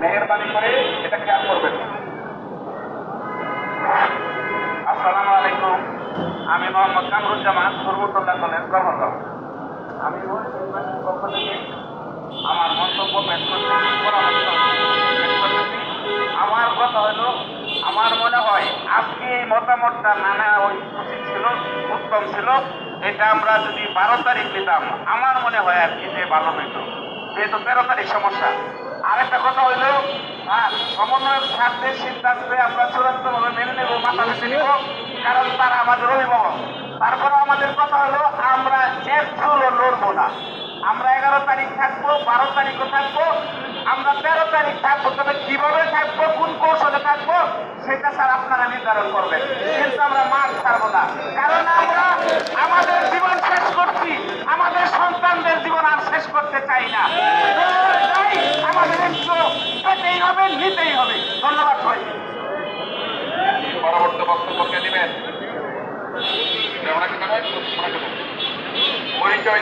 মেহরবানি করে এটা খেয়াল করবেন। আসসালামু আলাইকুম। আমি মোহাম্মদ কামরুজ্জামান সর্বতল্লা কলেজ গভর্নর আমি পক্ষ আমার মন্তব্য পেশ করতেছি পরামর্শ আমার কথা হলো, আমার মনে হয় আজকে এই মতামতটা নানা ওই উচিত ছিল, উত্তম ছিল। এটা আমরা যদি বারো তারিখ নিতাম, আমার মনে হয় আর কি যে ভালো হইতো। যেহেতু তেরো তারিখ সমস্যা আরেকটা কথা হইল সমন্বয়ের স্বার্থের সিদ্ধান্তে আমরা চূড়ান্তভাবে মেনে নেব, মাথা বেছে নিব, কারণ তারা আমাদের অভিভাবক। তারপরে আমাদের কথা হলো, আমরা এক চুলও লড়বো না। আমরা এগারো তারিখ থাকব, বারো তারিখও থাকব, আমরা তেরো তারিখ থাকব, তবে কীভাবে থাকব, কোন কৌশলে থাকব, সেটা স্যার আপনারা নির্ধারণ করবেন। কিন্তু আমরা মাঠ ছাড়বো না। কারণ আমরা আমাদের জীবন শেষ করছি, আমাদের সন্তানদের জীবন আর শেষ করতে চাই না। বক্তব্য ওনাকে